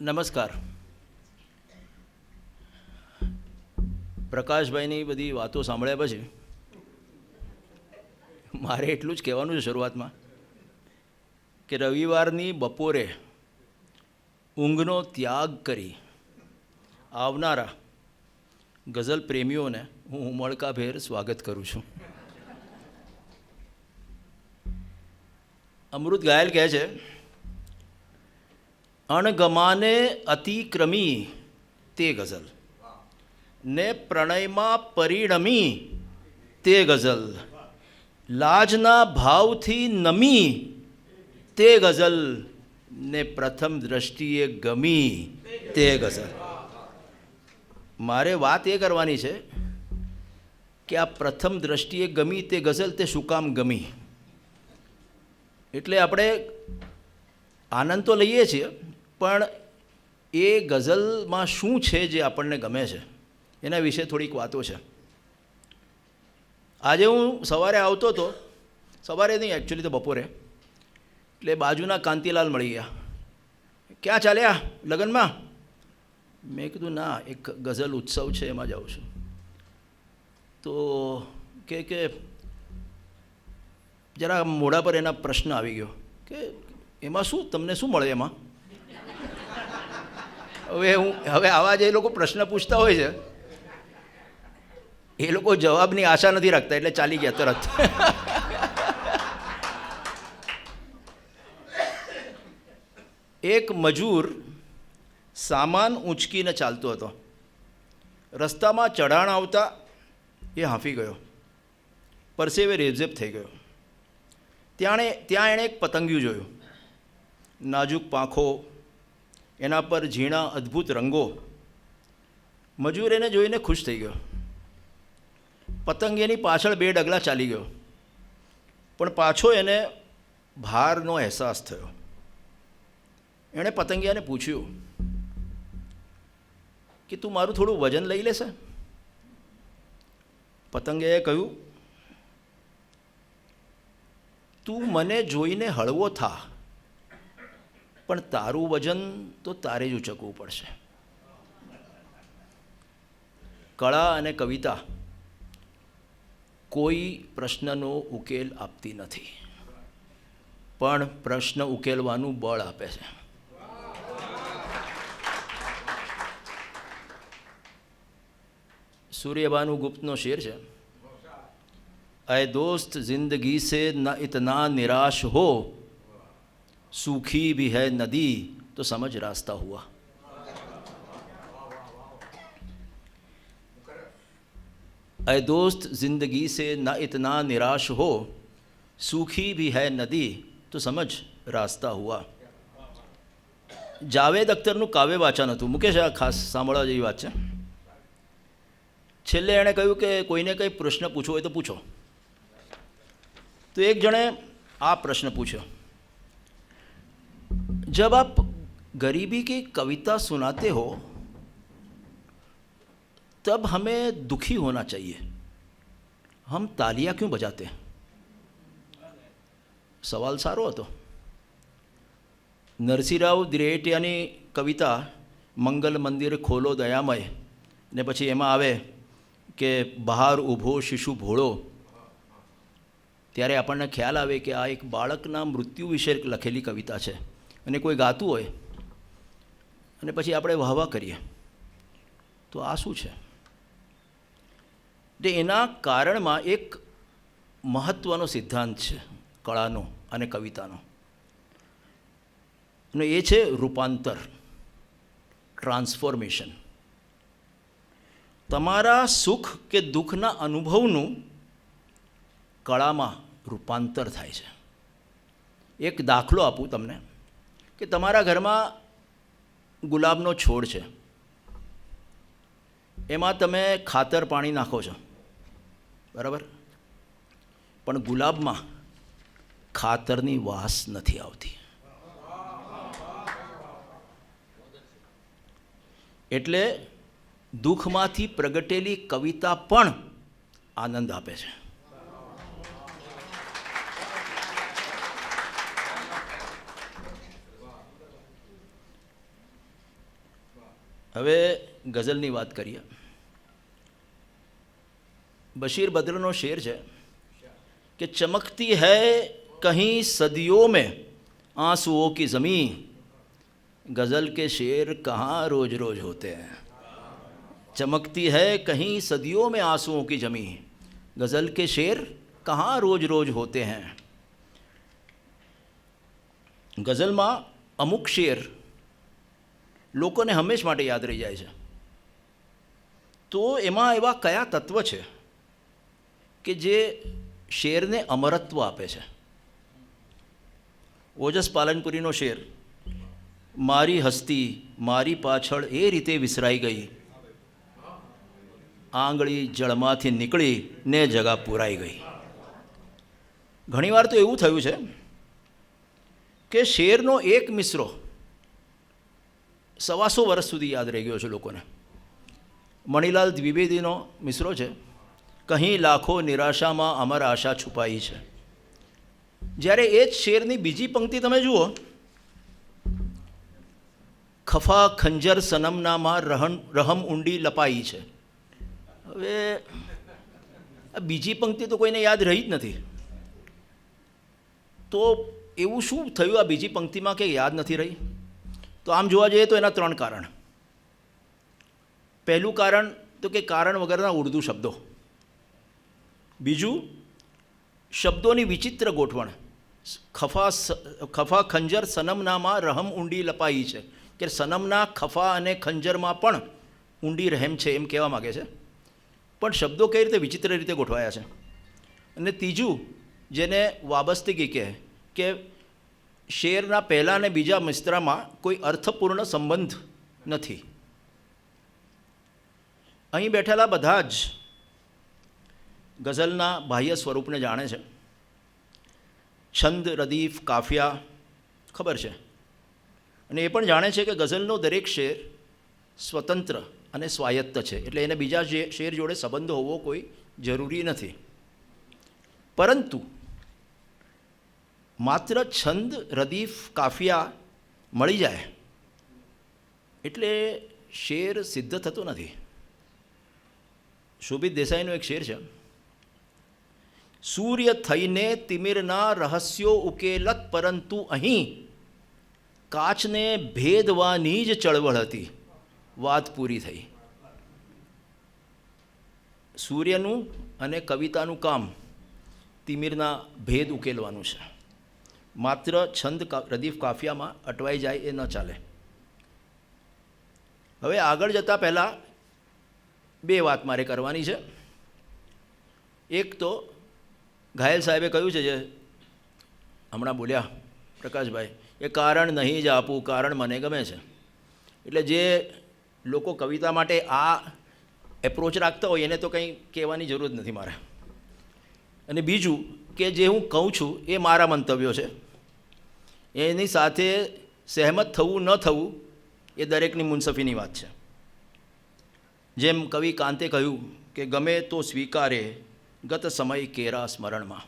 નમસ્કાર. પ્રકાશભાઈની બધી વાતો સાંભળ્યા પછી મારે એટલું જ કહેવાનું છે શરૂઆતમાં કે રવિવારની બપોરે ઊંઘનો ત્યાગ કરી આવનારા ગઝલ પ્રેમીઓને હું ઉમળકાભેર સ્વાગત કરું છું. અમૃત ઘાયલ કહે છે અણગમાને અતિક્રમી તે ગઝલ. ને પ્રણયમાં પરિણમી તે ગઝલ. લાજના ભાવથી નમી તે ગઝલ. ને પ્રથમ દ્રષ્ટિએ ગમી તે ગઝલ. મારે વાત એ કરવાની છે કે આ પ્રથમ દ્રષ્ટિએ ગમી તે ગઝલ તે શું કામ ગમી? એટલે આપણે આનંદ તો લઈએ છીએ પણ એ ગઝલમાં શું છે જે આપણને ગમે છે? એના વિશે થોડીક વાતો છે. આજે હું સવારે આવતો હતો સવારે નહીં એકચ્યુઅલી તો બપોરે, એટલે બાજુના કાંતિલાલ મળી ગયા. ક્યાં ચાલ્યા લગ્નમાં? મેં કીધું, ના, એક ગઝલ ઉત્સવ છે, એમાં જાઉં છું. તો કે કે જરા મોઢા પર એના પ્રશ્ન આવી ગયો કે, એમાં શું, તમને શું મળે એમાં? હવે હું, હવે આવા જે લોકો પ્રશ્ન પૂછતા હોય છે, એ લોકો જવાબની આશા નથી રાખતા, એટલે ચાલી ગયા તરત. એક મજૂર સામાન ઊંચકીને ચાલતો હતો. રસ્તામાં ચઢાણ આવતા એ હાંફી ગયો. પરસેવે રેબઝેબ થઈ ગયો. ત્યાં ત્યાં એણે એક પતંગિયું જોયું. નાજુક પાંખો એના પર ઝીણા અદ્ભુત રંગો. મજૂર એને જોઈને ખુશ થઈ ગયો. પતંગ એની પાછળ બે ડગલા ચાલી ગયો. પણ પાછો એને ભારનો અહેસાસ થયો. એણે પતંગિયાને પૂછ્યું, કે તું મારું થોડું વજન લઈ લેશે? પતંગિયાએ કહ્યું, તું મને જોઈને હળવો થા. પણ તારું વજન તો તારે જ ઉચકવું પડશે. કળા અને કવિતા કોઈ પ્રશ્નનો ઉકેલ આપતી નથી. પણ પ્રશ્ન ઉકેલવાનું બળ આપે છે. સૂર્યભાનુ ગુપ્તનો શેર છે. અ દોસ્ત, જિંદગી સે ન ઇતના નિરાશ હો सूखी भी है नदी तो समझ रास्ता हुआ अय दोस्त जिंदगी से न इतना निराश हो सूखी भी है नदी તો સમજ રાસ્તા હુઆ જાવેદ અખ્તરનું કાવ્ય વાંચન હતું મુકેશ આ ખાસ સાંભળવા જેવી વાત છે છેલ્લે એણે કહ્યું કે કોઈને કંઈ પ્રશ્ન પૂછવો હોય તો પૂછો તો એક જણે આ પ્રશ્ન પૂછ્યો जब आप गरीबी की कविता सुनाते हो तब हमें दुखी होना चाहिए हम तालियां क्यों बजाते हैं સવાલ સારો હતો નરસિંહરાવ દ્રેટિયાની કવિતા મંગલ મંદિર ખોલો દયામય ને પછી એમાં આવે કે બહાર ઊભો શિશુ ભોળો ત્યારે આપણને ખ્યાલ આવે કે આ એક બાળકના મૃત્યુ વિશે લખેલી કવિતા છે અને કોઈ ગાતું હોય અને પછી આપણે વાહવા કરીએ, તો આ શું છે? એટલે એના કારણમાં એક મહત્ત્વનો સિદ્ધાંત છે, કળાનો અને કવિતાનો. અને એ છે રૂપાંતર, ટ્રાન્સફોર્મેશન. તમારા સુખ કે દુઃખના અનુભવનું કળામાં રૂપાંતર થાય છે. એક દાખલો આપું તમને. કે તમારા ઘરમાં ગુલાબનો છોડ છે. એમાં તમે ખાતર પાણી નાખો છો. બરાબર? પણ ગુલાબમાં ખાતરની વાસ નથી આવતી. એટલે દુઃખમાંથી પ્રગટેલી કવિતા પણ આનંદ આપે છે. હવે ગઝલની વાત કરીએ. બશીર બદ્રનો શેર છે કે ચમકતી હૈ कहीं सदियों में आंसुओं की ज़मीं गज़ल के शेर कहाँ रोज़ रोज़ होते हैं चमकती है कहीं सदियों में आंसुओं की जमी गज़ल के शेर कहाँ रोज़ रोज़ होते हैं गज़ल माँ अमुक शेर લોકોને હંમેશ માટે યાદ રહી જાય છે. તો એમાં એવા કયા તત્વ છે કે જે શેરને અમરત્વ આપે છે? ઓજસ પાલનપુરીનો શેર, મારી હસ્તી, મારી પાછળ એ રીતે વિસરાઈ ગઈ. આંગળી જળમાંથી નીકળી ને જગા પૂરાઈ ગઈ. ઘણીવાર તો એવું થયું છે કે શેરનો એક મિસરો સવાસો વર્ષ સુધી યાદ રહી ગયો છે લોકોને. મણિલાલ દ્વિવેદીનો મિસરો છે. કહી લાખો નિરાશામાં અમર આશા છુપાઈ છે. જ્યારે એ જ શેરની બીજી પંક્તિ તમે જુઓ, ખફા ખંજર સનમનામાં રહન, રહમ ઊંડી લપાઈ છે. હવે બીજી પંક્તિ તો કોઈને યાદ રહી જ નથી. તો એવું શું થયું આ બીજી પંક્તિમાં કે યાદ નથી રહી? તો આમ જોવા જઈએ તો એના ત્રણ કારણ. પહેલું કારણ તો કે કારણ વગરના ઉર્દૂ શબ્દો. બીજું, શબ્દોની વિચિત્ર ગોઠવણ. ખફા ખફા ખંજર સનમનામાં રહમ ઊંડી લપાઈ છે. કે સનમના, ખફા અને ખંજરમાં પણ ઊંડી રહેમ છે એમ કહેવા માગે છે. પણ શબ્દો કઈ રીતે વિચિત્ર રીતે ગોઠવાયા છે? અને ત્રીજું, જેને વાબસ્તિકી કહે, કે શેરના પહેલાં અને બીજા મિસ્ત્રામાં કોઈ અર્થપૂર્ણ સંબંધ નથી. અહીં બેઠેલા બધા જ ગઝલના બાહ્ય સ્વરૂપને જાણે છે. છંદ, રદીફ, કાફિયા, ખબર છે? અને એ પણ જાણે છે કે ગઝલનો દરેક શેર સ્વતંત્ર અને સ્વાયત્ત છે. એટલે એને બીજા જે શેર જોડે સંબંધ હોવો કોઈ જરૂરી નથી. પરંતુ માત્ર છંદ, રદીફ, કાફિયા મળી જાય. એટલે શેર સિદ્ધ થતો નથી. શોભિત દેસાઈનો એક શેર છે. સૂર્ય થઈને તિમિરના રહસ્યો ઉકેલત, પરંતુ અહીં કાચને ભેદવાની જ ચળવળ હતી. વાત પૂરી થઈ. સૂર્યનું અને કવિતાનું કામ તિમિરના ભેદ ઉકેલવાનું છે. માત્ર છંદ રદીફ કાફિયામાં અટવાઈ જાય એ ન ચાલે. હવે આગળ જતાં પહેલાં બે વાત મારે કરવાની છે. એક તો ઘાયલ સાહેબે કહ્યું છે જે હમણાં બોલ્યા, પ્રકાશભાઈ, એ કારણ નહીં જ આપું, કારણ મને ગમે છે. એટલે જે લોકો કવિતા માટે આ એપ્રોચ રાખતા હોય એને તો કંઈ કહેવાની જરૂર જ નથી મારે. અને બીજું કે જે હું કહું છું એ મારા મંતવ્યો છે. એની સાથે સહેમત થવું ન થવું એ દરેકની મુનસફીની વાત છે. જેમ કવિ કાંતે કહ્યું કે, ગમે તો સ્વીકારે ગત સમય કેરા સ્મરણમાં.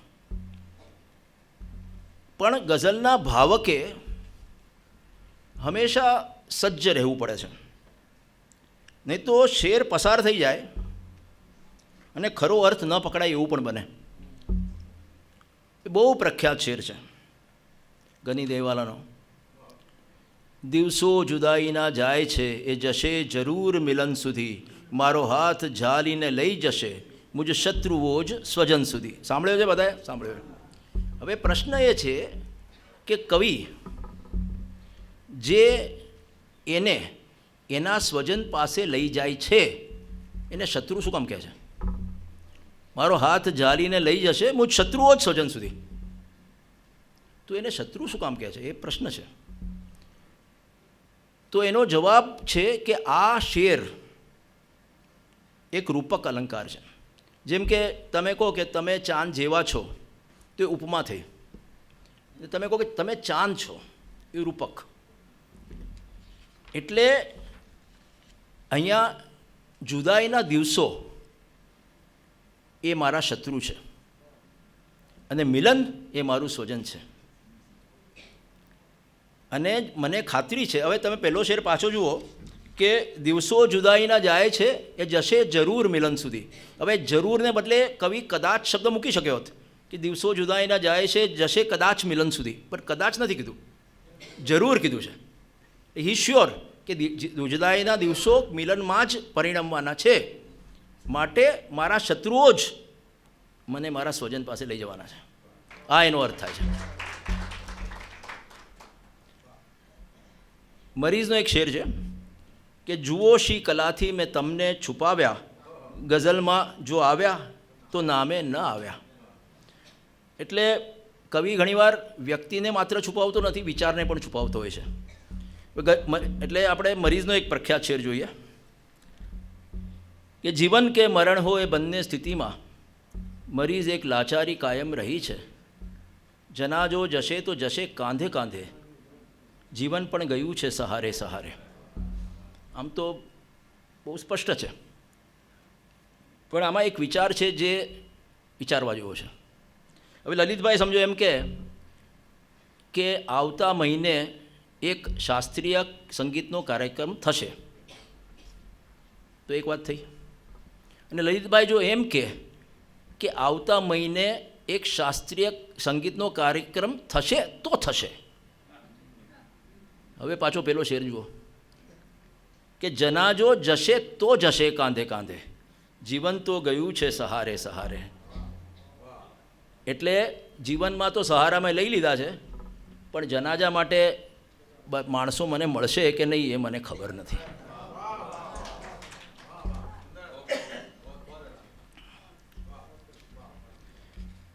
પણ ગઝલના ભાવકે હંમેશા સજ્જ રહેવું પડે છે. નહીં તો શેર પસાર થઈ જાય અને ખરો અર્થ ન પકડાય એવું પણ બને. બહુ પ્રખ્યાત શેર છે. ગની દેવાલાનો. દિવસો જુદાઈના જાય છે, એ જશે જરૂર મિલન સુધી. મારો હાથ ઝાલીને લઈ જશે, મુજ શત્રુઓ જ સ્વજન સુધી. સાંભળ્યો છે બધાએ? સાંભળ્યો હવે પ્રશ્ન એ છે કે કવિ, જે એને એના સ્વજન પાસે લઈ જાય છે, એને શત્રુ શું કામ કહે છે? મારો હાથ જાળીને લઈ જશે મુજ શત્રુઓ જ સ્વજન સુધી. તો એને શત્રુ શું કામ કહે છે? એ પ્રશ્ન છે. તો એનો જવાબ છે કે આ શેર એક રૂપક અલંકાર છે. જેમ કે તમે કહો કે તમે ચાંદ જેવા છો, તો એ ઉપમા થઈ. તમે કહો કે તમે ચાંદ છો, એ રૂપક. એટલે અહીંયા જુદાઈના દિવસો એ મારા શત્રુ છે. અને મિલન એ મારું સ્વજન છે. અને મને ખાતરી છે, હવે તમે પહેલો શેર પાછો જુઓ કે દિવસો જુદાઈના જાય છે, એ જશે જરૂર મિલન સુધી. હવે જરૂરને બદલે કવિ કદાચ શબ્દ મૂકી શક્યો હોત કે દિવસો જુદાઈના જાય છે, જશે કદાચ મિલન સુધી. પણ કદાચ નથી કીધું. જરૂર કીધું છે. હી શ્યોર કે જુદાઈના દિવસો મિલનમાં જ પરિણમવાના છે. માટે મારા શત્રુઓ જ મને મારા સ્વજન પાસે લઈ જવાના છે. આ એનો અર્થ થાય છે. મરીઝનો એક શેર છે કે, જુઓ શી કલાથી મેં તમને છુપાવ્યા. ગઝલમાં જો આવ્યા તો નામે ન આવ્યા. એટલે કવિ ઘણીવાર વ્યક્તિને માત્ર છુપાવતો નથી, વિચારને પણ છુપાવતો હોય છે. એટલે આપણે મરીઝનો એક પ્રખ્યાત શેર જોઈએ. કે જીવન કે મરણ હો એ બંને સ્થિતિમાં મરીઝ એક લાચારી કાયમ રહી છે. જનાજો જશે તો જશે કાંધે કાંધે. જીવન પણ ગયું છે સહારે સહારે. આમ તો બહુ સ્પષ્ટ છે. પણ આમાં એક વિચાર છે જે વિચારવા જેવો છે. હવે લલિતભાઈ સમજો એમ કે કે આવતા મહિને એક શાસ્ત્રીય સંગીતનો કાર્યક્રમ થશે. તો એક વાત થઈ. અને લલિતભાઈ જો એમ કે કે આવતા મહિને એક શાસ્ત્રીય સંગીતનો કાર્યક્રમ થશે તો થશે. હવે પાછો પેલો શેર જુઓ. કે જનાજો જશે તો જશે કાંધે કાંધે. જીવન તો ગયું છે સહારે સહારે. એટલે જીવનમાં તો સહારા મેં લઈ લીધા છે, પણ જનાજા માટે માણસો મને મળશે કે નહીં એ મને ખબર નથી.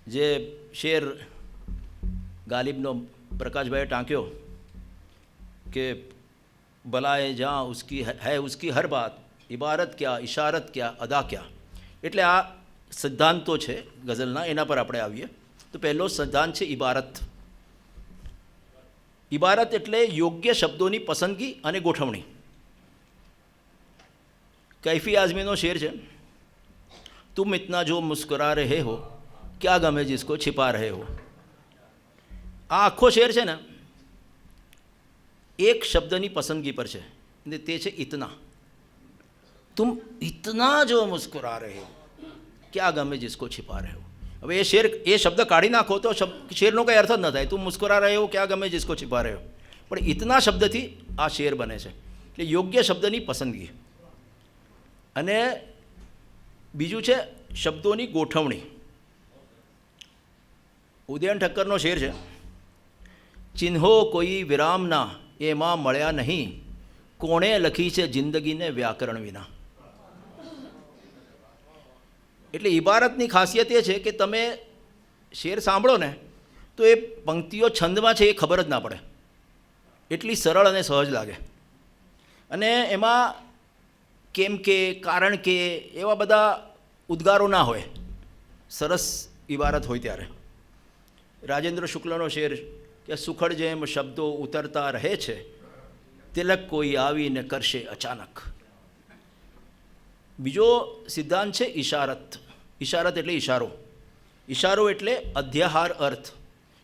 જે શેર ગાલિબનો પ્રકાશભાઈએ ટાંક્યો કે ભલાએ જ્યાં ઉસકી હૈ ઉસકી હર બાત, ઇબારત ક્યા, ઇશારત ક્યા, અદા ક્યા. એટલે આ સિદ્ધાંતો છે ગઝલના, એના પર આપણે આવીએ. તો પહેલો સિદ્ધાંત છે ઇબારત. ઇબારત એટલે યોગ્ય શબ્દોની પસંદગી અને ગોઠવણી. કૈફી આઝમીનો શેર છે. તુમ ઇતના જો મુસ્કરા રહે હો ક્યાં ગમે જિસકો છિપા રહે હો આ આખો શેર છે ને એક શબ્દની પસંદગી પર છે અને તે છે ઇતના તુમ ઇતના જો મુસ્કુરા રહે હો ક્યાં ગમે જિસકો છિપા રહે હો હવે એ શેર એ શબ્દ કાઢી નાખો તો શેરનો કંઈ અર્થ જ ન થાય તું મુસ્કુરા રહે હો ક્યાં ગમે જિસકો છિપા રહે પણ ઇતના શબ્દથી આ શેર બને છે એટલે યોગ્ય શબ્દની પસંદગી અને બીજું છે શબ્દોની ગોઠવણી ઉદયન ઠક્કરનો શેર છે. ચિહ્નો કોઈ વિરામના એમાં મળ્યા નહીં. કોણે લખી છે જિંદગીને વ્યાકરણ વિના? એટલે ઇબારતની ખાસિયત એ છે કે તમે શેર સાંભળો ને, તો એ પંક્તિઓ છંદમાં છે એ ખબર જ ના પડે. એટલી સરળ અને સહજ લાગે. અને એમાં કેમ કે, કારણ કે એવા બધા ઉદ્ગારો ના હોય. સરસ ઇબારત હોય ત્યારે. રાજેન્દ્ર શુક્લનો શેર કે સુખડ જેમ શબ્દો ઉતરતા રહે છે, તિલક કોઈ આવીને કરશે અચાનક. બીજો સિદ્ધાંત છે ઇશારત ઇશારત એટલે ઇશારો ઇશારો એટલે અધ્યાહાર અર્થ,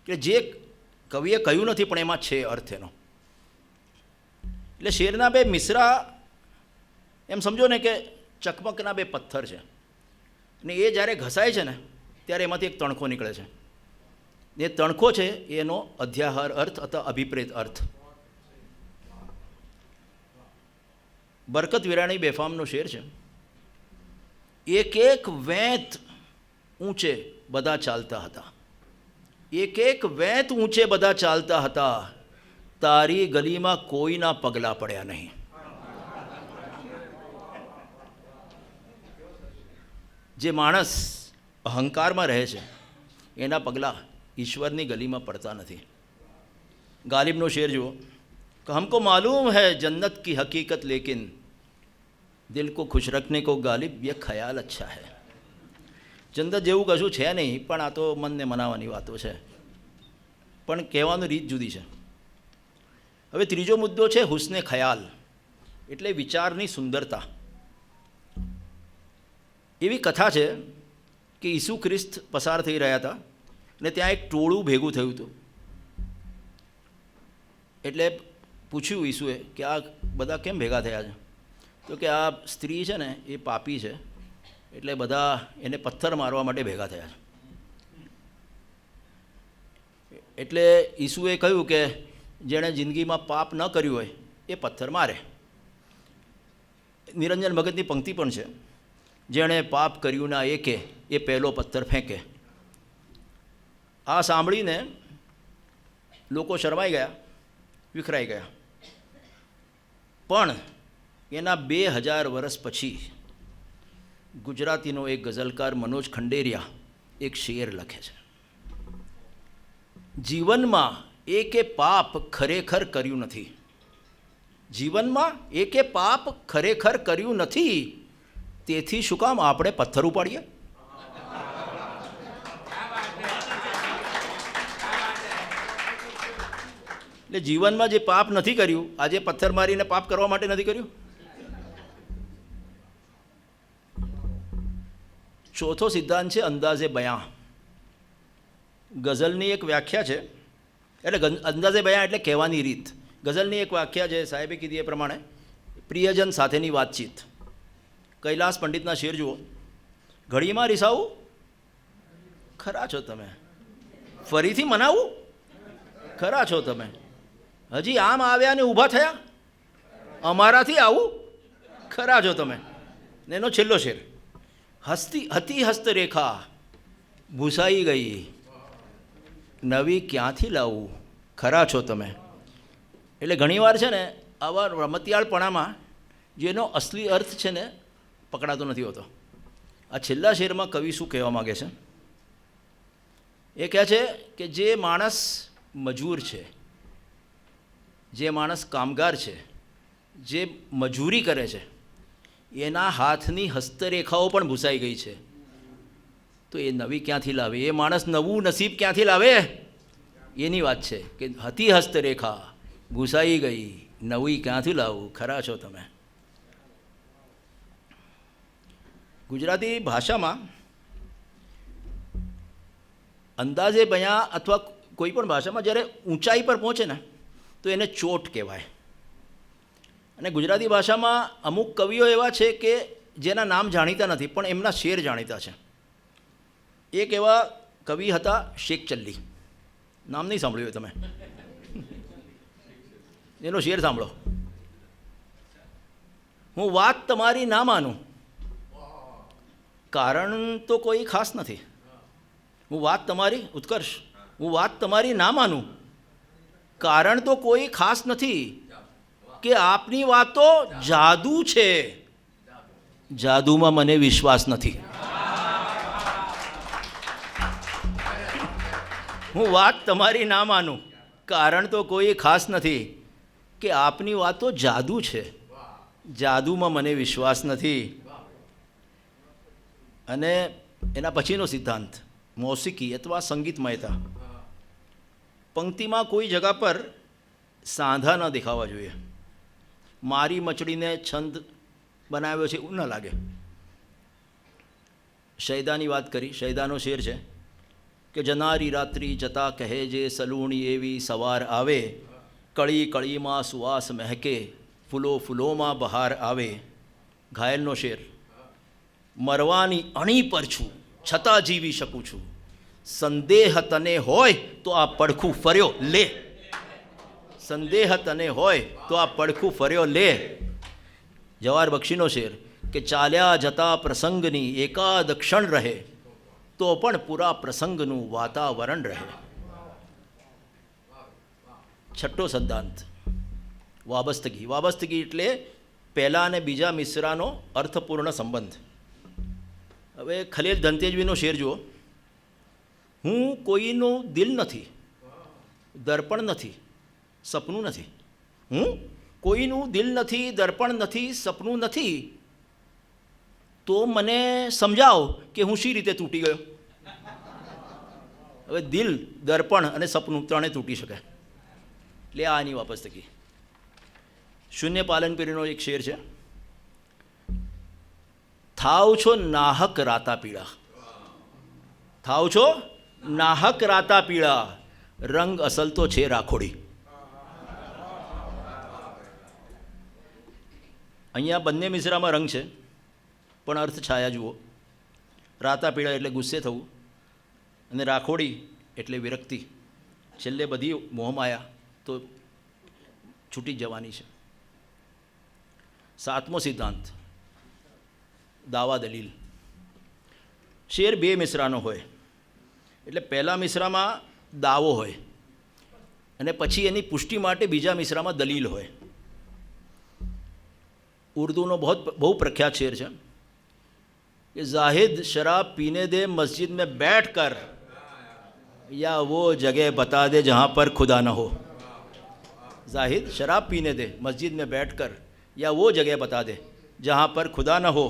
કે જે કવિએ કહ્યું નથી પણ એમાં છે અર્થ એનો. એટલે શેરના બે મિશ્રા, એમ સમજો ને કે ચકમકના બે પથ્થર છે. ને એ જ્યારે ઘસાય છે ને, ત્યારે એમાંથી એક તણખો નીકળે છે. એ તણખો છે, એનો અધ્યાહાર અર્થ અથવા અભિપ્રેત અર્થ. બરકત વિરાણી બેફામનો શેર છે. એક એક વેંત ઊંચે બધા ચાલતા હતા. એક એક વેંત ઊંચે બધા ચાલતા હતા. તારી ગલીમાં કોઈના પગલાં પડ્યા નહીં. જે માણસ અહંકારમાં રહે છે, એના પગલાં ઈશ્વરની ગલીમાં પડતા નથી. ગાલિબનો શેર જુઓ. કે હમકો માલુમ હૈ જન્નત કી હકીકત, લેકિન દિલ કો ખુશ રખને કો ગાલિબ યે ખ્યાલ અચ્છા હૈ. જન્નત જેવું કશું છે નહીં, પણ આ તો મનને મનાવવાની વાતો છે. પણ કહેવાનું રીત જુદી છે. હવે ત્રીજો મુદ્દો છે હુસને ખ્યાલ, એટલે વિચારની સુંદરતા. એવી કથા છે કે ઈસુ ખ્રિસ્ત પસાર થઈ રહ્યા હતા. ને ત્યાં એક ટોળું ભેગું થયું હતું. એટલે પૂછ્યું ઈસુએ કે આ બધા કેમ ભેગા થયા છે? તો કે આ સ્ત્રી છે ને, એ પાપી છે. એટલે બધા એને પથ્થર મારવા માટે ભેગા થયા છે. એટલે ઈસુએ કહ્યું કે જેણે જિંદગીમાં પાપ ન કર્યું હોય, એ પથ્થર મારે. નિરંજન ભગતની પંક્તિ પણ છે. જેણે પાપ કર્યું ના એકે, એ પહેલો પથ્થર ફેંકે. આ સાંભળીને લોકો શરમાઈ ગયા, વિખરાઈ ગયા. પણ એના બે હજાર વર્ષ પછી ગુજરાતીનો એક ગઝલકાર મનોજ ખંડેરિયા એક શેર લખે છે. જીવનમાં એકે પાપ ખરેખર કર્યું નથી. જીવનમાં એકે પાપ ખરેખર કર્યું નથી. તેથી શું કામ આપણે પથ્થર ઉપાડીએ? એટલે જીવનમાં જે પાપ નથી કર્યું, આજે પથ્થર મારીને પાપ કરવા માટે નથી કર્યું? ચોથો સિદ્ધાંત છે અંદાજે બયા ગઝલની એક વ્યાખ્યા છે, એટલે અંદાજે બયા એટલે કહેવાની રીત. ગઝલની એક વ્યાખ્યા છે, સાહેબે કીધી એ પ્રમાણે, પ્રિયજન સાથેની વાતચીત. કૈલાસ પંડિતના શેર જુઓ. ઘડીમાં રિસાવું? ખરા છો તમે. ફરીથી મનાવું? ખરા છો તમે. હજી આમ આવ્યા ને ઊભા થયા? અમારાથી આવું? ખરા છો તમે. ને એનો છેલ્લો શેર. હસ્તી હતી હસ્તરેખા. ભૂસાઈ ગઈ. નવી ક્યાંથી લાવવું ખરા છો તમે. એટલે ઘણીવાર છે ને, આવા રમતિયાળપણામાં જેનો અસલી અર્થ છે ને, પકડાતો નથી હોતો. આ છેલ્લા શેરમાં કવિ શું કહેવા માગે છે? એ કહે છે કે જે માણસ મજૂર છે જે માણસ કામગાર છે, જે મજૂરી કરે છે, એના હાથની હસ્તરેખાઓ પણ ભૂસાઈ ગઈ છે. તો એ નવી ક્યાંથી લાવે? એ માણસ નવું નસીબ ક્યાંથી લાવે? એની વાત છે કે હતી હસ્તરેખા ઘૂસાઈ ગઈ, નવી ક્યાંથી લાવવું ખરા છો તમે. ગુજરાતી ભાષામાં અંદાજે બયા અથવા કોઈ પણ ભાષામાં જ્યારે ઊંચાઈ પર પહોંચે ને તો એને ચોટ કહેવાય. અને ગુજરાતી ભાષામાં અમુક કવિઓ એવા છે કે જેના નામ જાણીતા નથી, પણ એમના શેર જાણીતા છે. એક એવા કવિ હતા શેખ ચલ્લી નામ નહીં સાંભળ્યું તમે. એનો શેર સાંભળો. હું વાત તમારી ના માનું. કારણ તો કોઈ ખાસ નથી. હું વાત તમારી, ઉત્કર્ષ. હું વાત તમારી ના માનું. કારણ તો કોઈ ખાસ નથી કે આપની વાતો જાદુ છે. જાદુમાં મને વિશ્વાસ નથી. હું વાત તમારી ના માનું. કારણ તો કોઈ ખાસ નથી કે આપની વાતો જાદુ છે. જાદુમાં મને વિશ્વાસ નથી. અને એના પછીનો સિદ્ધાંત, મોસિકી, અથવા સંગીતમયતા પંક્તિમાં કોઈ જગા પર સાંધા ન દેખાવા જોઈએ. મારી મચડીને છંદ બનાવ્યો છે એવું ન લાગે. શૈદાની વાત કરી, શૈદાનો શેર છે કે જનારી રાત્રિ જતા કહે જે સલૂણી એવી સવાર આવે, કળી કળીમાં સુવાસ મહેકે, ફૂલો ફૂલોમાં બહાર આવે. ઘાયલનો શેર, મરવાની અણી પર છું, છતાં જીવી શકું છું. સંદેહ તને હોય તો આ પડખું ફર્યો, લે. સંદેહ તને હોય તો આ પડખું ફર્યો, લે. જવાર બક્ષીનો શેર કે ચાલ્યા જતા પ્રસંગની એકાદ ક્ષણ રહે, તો પણ પૂરા પ્રસંગનું વાતાવરણ રહે. છઠ્ઠો સિદ્ધાંત, વાબસ્તગી. વાબસ્તગી એટલે પહેલા અને બીજા મિશ્રાનો અર્થપૂર્ણ સંબંધ. હવે ખલેલ ધનતેજવીનો શેર જુઓ. હું કોઈનું દિલ નથી, દર્પણ નથી, સપનું નથી. હું કોઈનું દિલ નથી, દર્પણ નથી, સપનું નથી. તો મને સમજાવો કે હું શી રીતે તૂટી ગયો? હવે દિલ, દર્પણ અને સપનું ત્રણે તૂટી શકે. એટલે આ એની વાપસ થકી. શૂન્ય પાલન પીરીનો એક શેર છે. થાવ છો નાહક રાતા પીળા થાવ છો નાહક રાતા પીળા, રંગ અસલ તો છે રાખોડી. અહીંયા બંને મિશ્રામાં રંગ છે, પણ અર્થ છાયા જુઓ. રાતા પીળા એટલે ગુસ્સે થવું અને રાખોડી એટલે વિરક્તિ. છેલ્લે બધી મોહમાયા તો છૂટી જવાની છે. સાતમો સિદ્ધાંત, દાવા દલીલ. શેર બે મિશ્રાનો હોય. એટલે પહેલા મિશ્રામાં દાવો હોય અને પછી એની પુષ્ટિ માટે બીજા મિશ્રામાં દલીલ હોય ઉર્દૂનો બહુ બહુ પ્રખ્યાત શેર છે कि जाहिद शराब पीने दे मस्जिद में बैठ कर या वो जगह बता दे जहाँ पर खुदा न हो जाहिद शराब पीने दे मस्जिद में बैठ कर या वो जगह बता दे जहाँ पर खुदा न हो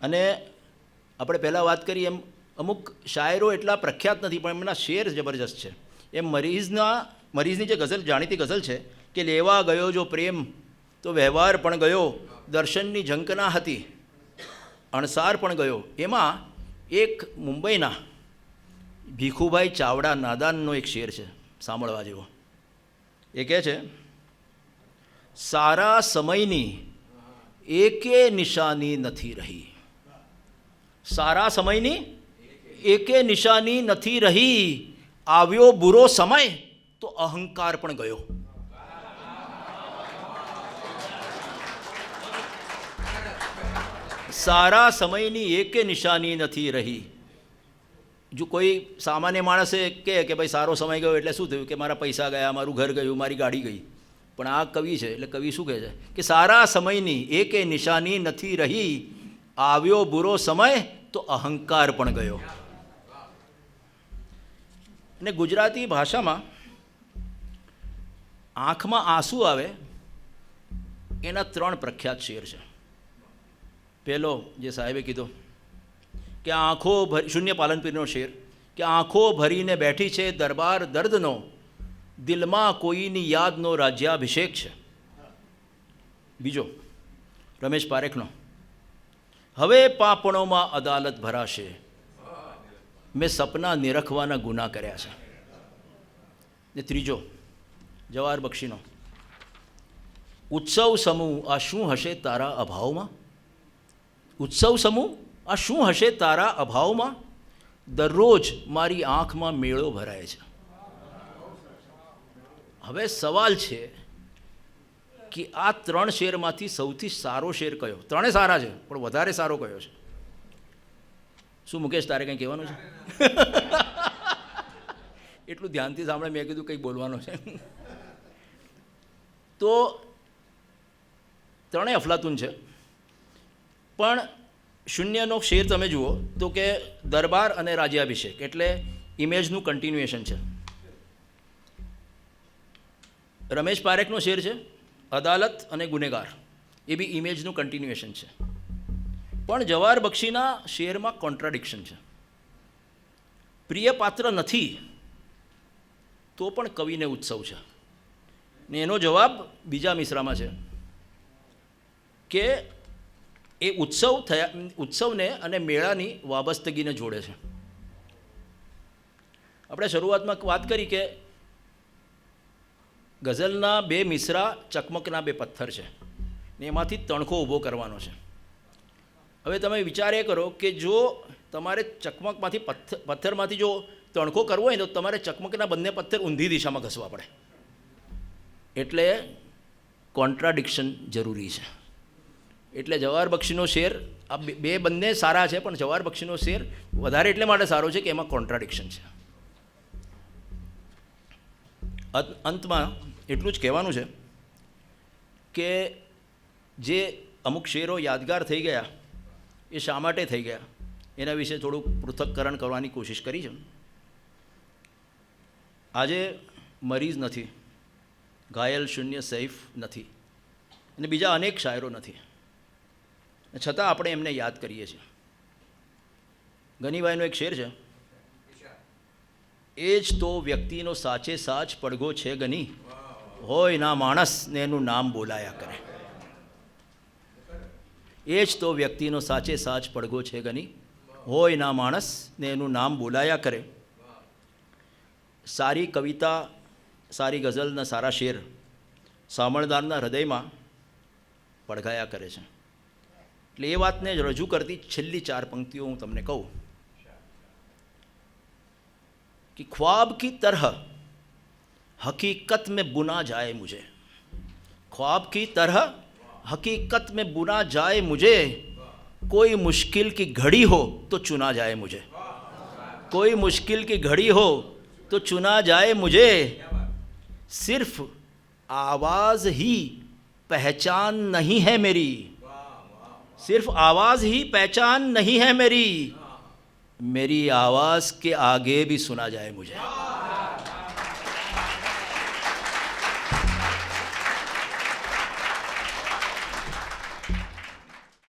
અને આપણે પહેલાં વાત કરી એમ અમુક શાયરો એટલા પ્રખ્યાત નથી, પણ એમના શેર જબરજસ્ત છે. એમ મરીઝના, મરીઝની જે ગઝલ, જાણીતી ગઝલ છે કે લેવા ગયો જો પ્રેમ, તો વ્યવહાર પણ ગયો, દર્શનની ઝંકના હતી, અણસાર પણ ગયો. એમાં એક મુંબઈના ભીખુભાઈ ચાવડા નાદાનનો એક શેર છે, સાંભળવા જેવો. એ કહે છે, સારા સમયની એકે નિશાની નથી રહી. સારા સમયની એકે નિશાની નથી રહી. આવ્યો બુરો સમય તો અહંકાર પણ ગયો. સારા સમયની એકે નિશાની નથી રહી. જો કોઈ સામાન્ય માણસે કહે કે ભાઈ સારો સમય ગયો એટલે શું થયું? કે મારા પૈસા ગયા, મારું ઘર ગયું, મારી ગાડી ગઈ. પણ આ કવિ છે, એટલે કવિ શું કહે છે? કે સારા સમયની એકે નિશાની નથી રહી. આવ્યો બુરો સમય તો અહંકાર પણ ગયો. અને ગુજરાતી ભાષામાં આંખમાં આંસુ આવે, એના ત્રણ પ્રખ્યાત શેર છે. પહેલો જે સાહેબે કીધો કે આંખો ભરી, શૂન્ય પાલનપીરનો શેર, કે આંખો ભરીને બેઠી છે દરબાર દર્દનો, દિલમાં કોઈની યાદનો રાજ્યાભિષેક છે. બીજો, રમેશ પારેખનો. હવે પાપણોમાં અદાલત ભરાશે. મેં સપના નિરખવાના ગુના કર્યા છે. ને ત્રીજો જવાહર બક્ષીનો. ઉત્સવ સમૂહ, આ શું હશે તારા અભાવમાં? ઉત્સવ સમૂહ, આ શું હશે તારા અભાવમાં? દરરોજ મારી આંખમાં મેળો ભરાય છે. હવે સવાલ છે કે આ ત્રણ શેરમાંથી સૌથી સારો શેર કયો? ત્રણે સારા છે, પણ વધારે સારો કયો છે? શું મુકેશ, તારે કંઈ કહેવાનું છે? એટલું ધ્યાનથી સાંભળે, મેં કીધું કંઈક બોલવાનું છે. તો ત્રણેય અફલાતુન છે. પણ શૂન્યનો શેર તમે જુઓ તો કે દરબાર અને રાજ્યાભિષેક એટલે ઇમેજનું કન્ટિન્યુએશન છે. રમેશ પારેખનો શેર છે. અદાલત અને ગુનેગાર. એ બી ઇમેજનું કન્ટિન્યુએશન છે. પણ જવાહર બક્ષીના શેરમાં કોન્ટ્રાડિક્શન છે. પ્રિય પાત્ર નથી, તો પણ કવિને ઉત્સવ છે. ને એનો જવાબ બીજા મિશ્રામાં છે કે એ ઉત્સવ થયા, ઉત્સવને અને મેળાની વાબસ્તગીને જોડે છે. આપણે શરૂઆતમાં વાત કરી કે ગઝલના બે મિશ્રા, ચકમકના બે પથ્થર છે. ને એમાંથી તણખો ઊભો કરવાનો છે. હવે તમે વિચાર એ કરો કે જો તમારે ચકમકમાંથી પથ્થર પથ્થરમાંથી જો તણખો કરવો હોય તો તમારે ચકમકના બંને પથ્થર ઊંધી દિશામાં ઘસવા પડે. એટલે કોન્ટ્રાડિક્શન જરૂરી છે. એટલે જવાહર બક્ષીનો શેર, આ બે- બંને સારા છે, પણ જવાહર બક્ષીનો શેર વધારે એટલે માટે સારો છે કે એમાં કોન્ટ્રાડિક્શન છે. અંતમાં એટલું જ કહેવાનું છે કે જે અમુક શેરો યાદગાર થઈ ગયા, એ શા માટે થઈ ગયા? એના વિશે થોડુંક પૃથક્કરણ કરવાની કોશિશ કરી છે. આજે મરીઝ નથી, ઘાયલ શૂન્ય સૈફ નથી અને બીજા અનેક શાયરો નથી. છતાં આપણે એમને યાદ કરીએ છીએ. ગનીભાઈનો એક શેર છે. એ જ તો વ્યક્તિનો સાચે સાચ પડઘો છે ગની. હોય ના માણસ ને એનું નામ બોલાયા કરે. એ જ તો વ્યક્તિનો સાચે સાચ પડઘો છે ગની. હોય ના માણસ ને એનું નામ બોલાયા કરે. સારી કવિતા, સારી ગઝલના સારા શેર સામળદારના હૃદયમાં પડઘાયા કરે છે. એટલે એ વાતને જ રજૂ કરતી છેલ્લી ચાર પંક્તિઓ હું તમને કહું. कि ख्वाब की तरह हकीकत में बुना जाए मुझे। ख्वाब की तरह हकीकत में बुना जाए मुझे। कोई मुश्किल की घड़ी हो तो चुना जाए मुझे। कोई मुश्किल की घड़ी हो तो चुना जाए मुझे। सिर्फ़ आवाज़ ही पहचान नहीं है मेरी। सिर्फ़ आवाज़ ही पहचान नहीं है मेरी। मेरी आवाज़ के आगे भी सुना जाए मुझे